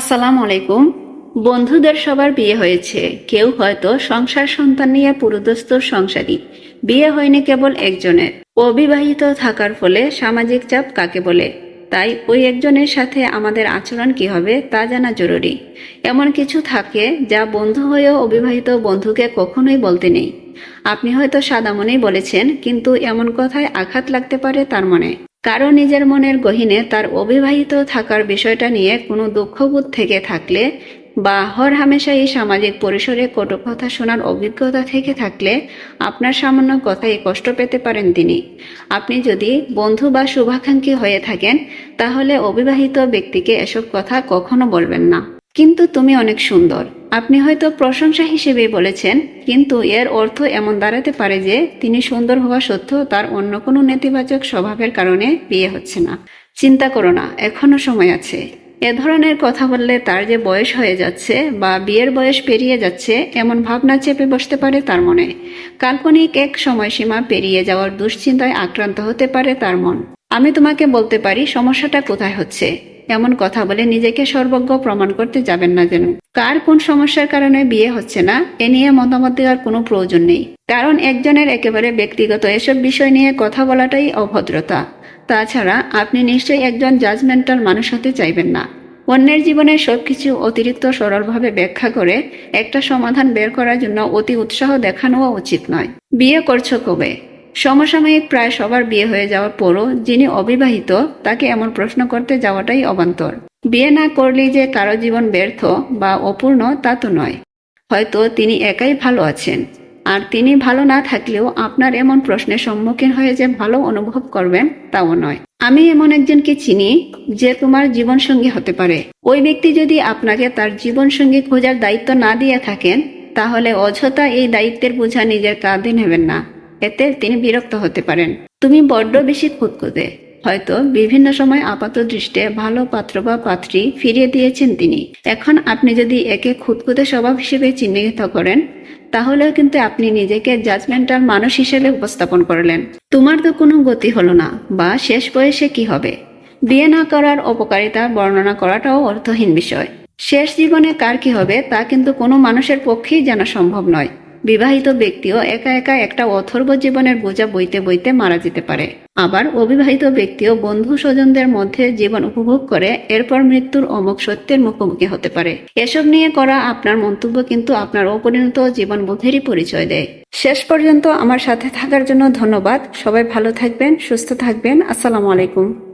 আসসালামু আলাইকুম। বন্ধুদের সবার বিয়ে হয়েছে। কেউ হয়তো সংসার সন্তান নিয়ে পুরোদস্তুর সংসারী। বিয়ে হয়নি কেবল একজনের। অবিবাহিত থাকার ফলে সামাজিক চাপ কাকে বলে? তাই ওই একজনের সাথে আমাদের আচরণ কি হবে তা জানা জরুরি। এমন কিছু থাকে যা বন্ধু হয়েও অবিবাহিত বন্ধুকে কখনোই বলতে নেই। আপনি হয়তো সাদা মনেই বলেছেন, কিন্তু এমন কথায় আঘাত লাগতে পারে তার মনে। কারও নিজের মনের গহীনে তার অবিবাহিত থাকার বিষয়টা নিয়ে কোনো দুঃখবোধ থেকে থাকলে বা হর হামেশা এই সামাজিক পরিসরে কটু কথা শোনার অভিজ্ঞতা থেকে থাকলে আপনার সামান্য কথাই কষ্ট পেতে পারেন তিনি। আপনি যদি বন্ধু বা শুভাকাঙ্ক্ষী হয়ে থাকেন, তাহলে অবিবাহিত ব্যক্তিকে এসব কথা কখনো বলবেন না। কিন্তু তুমি অনেক সুন্দর। আপনি হয়তো প্রশংসা হিসেবেই বলেছেন, কিন্তু এর অর্থ এমন দাঁড়াতে পারে যে তিনি সুন্দর হওয়া সত্ত্বেও তার অন্য কোনো নেতিবাচক স্বভাবের কারণে বিয়ে হচ্ছে না। চিন্তা করো না, এখনও সময় আছে। এ ধরনের কথা বললে তার যে বয়স হয়ে যাচ্ছে বা বিয়ের বয়স পেরিয়ে যাচ্ছে এমন ভাবনা চেপে বসতে পারে তার মনে। কাল্পনিক এক সময়সীমা পেরিয়ে যাওয়ার দুশ্চিন্তায় আক্রান্ত হতে পারে তার মন। আমি তোমাকে বলতে পারি, সমস্যাটা কোথায় হচ্ছে? এমন কথা বলে নিজেকে সর্বজ্ঞ প্রমাণ করতে যাবেন না যেন। কার কোন সমস্যার কারণে বিয়ে হচ্ছে না, এ নিয়ে মতামত দেওয়ার কোনো প্রয়োজন নেই। কারণ একজনের একেবারে ব্যক্তিগত এসব বিষয় নিয়ে কথা বলাটাই অভদ্রতা। তাছাড়া আপনি নিশ্চয়ই একজন জাজমেন্টাল মানুষ হতে চাইবেন না। অন্যের জীবনে সবকিছু অতিরিক্ত সরলভাবে ব্যাখ্যা করে একটা সমাধান বের করার জন্য অতি উৎসাহ দেখানোও উচিত নয়। বিয়ে করছ কবে? সমসাময়িক প্রায় সবার বিয়ে হয়ে যাওয়ার পরও যিনি অবিবাহিত, তাকে এমন প্রশ্ন করতে যাওয়াটাই অবান্তর। বিয়ে না করলেই যে কারও জীবন ব্যর্থ বা অপূর্ণ তা তো নয়। হয়তো তিনি একাই ভালো আছেন। আর তিনি ভালো না থাকলেও আপনার এমন প্রশ্নের সম্মুখীন হয়ে যে ভালো অনুভব করবেন, তাও নয়। আমি এমন একজনকে চিনি যে তোমার জীবনসঙ্গী হতে পারে। ওই ব্যক্তি যদি আপনাকে তার জীবনসঙ্গী খোঁজার দায়িত্ব না দিয়ে থাকেন, তাহলে অযথা এই দায়িত্বের বোঝা নিজের কাঁধে নেবেন না। এতে তিনি বিরক্ত হতে পারেন। তুমি বড্ড বেশি খুঁতখুঁতে। হয়তো বিভিন্ন সময় আপাত দৃষ্টে ভালো পাত্র বা পাত্রী ফিরিয়ে দিয়েছেন তিনি। এখন আপনি যদি একে খুঁতখুঁতে স্বভাব হিসেবে চিহ্নিত করেন, তাহলেও কিন্তু আপনি নিজেকে জাজমেন্টাল মানুষ হিসেবে উপস্থাপন করলেন। তোমার তো কোনো গতি হলো না, বা শেষ বয়সে কি হবে? বিয়ে না করার অপকারিতা বর্ণনা করাটাও অর্থহীন বিষয়। শেষ জীবনে কার কি হবে তা কিন্তু কোনো মানুষের পক্ষেই জানা সম্ভব নয়। বিবাহিত ব্যক্তিও একা একা একটা অথর্ব জীবনের বোঝা বইতে বইতে মারা যেতে পারে। আবার অবিবাহিত ব্যক্তিও বন্ধু স্বজনদের মধ্যে জীবন উপভোগ করে, এরপর মৃত্যুর অমুক সত্যের মুখোমুখি হতে পারে। এসব নিয়ে করা আপনার মন্তব্য কিন্তু আপনার অপরিণত জীবন বোধেরই পরিচয় দেয়। শেষ পর্যন্ত আমার সাথে থাকার জন্য ধন্যবাদ। সবাই ভালো থাকবেন, সুস্থ থাকবেন। আসসালামু আলাইকুম।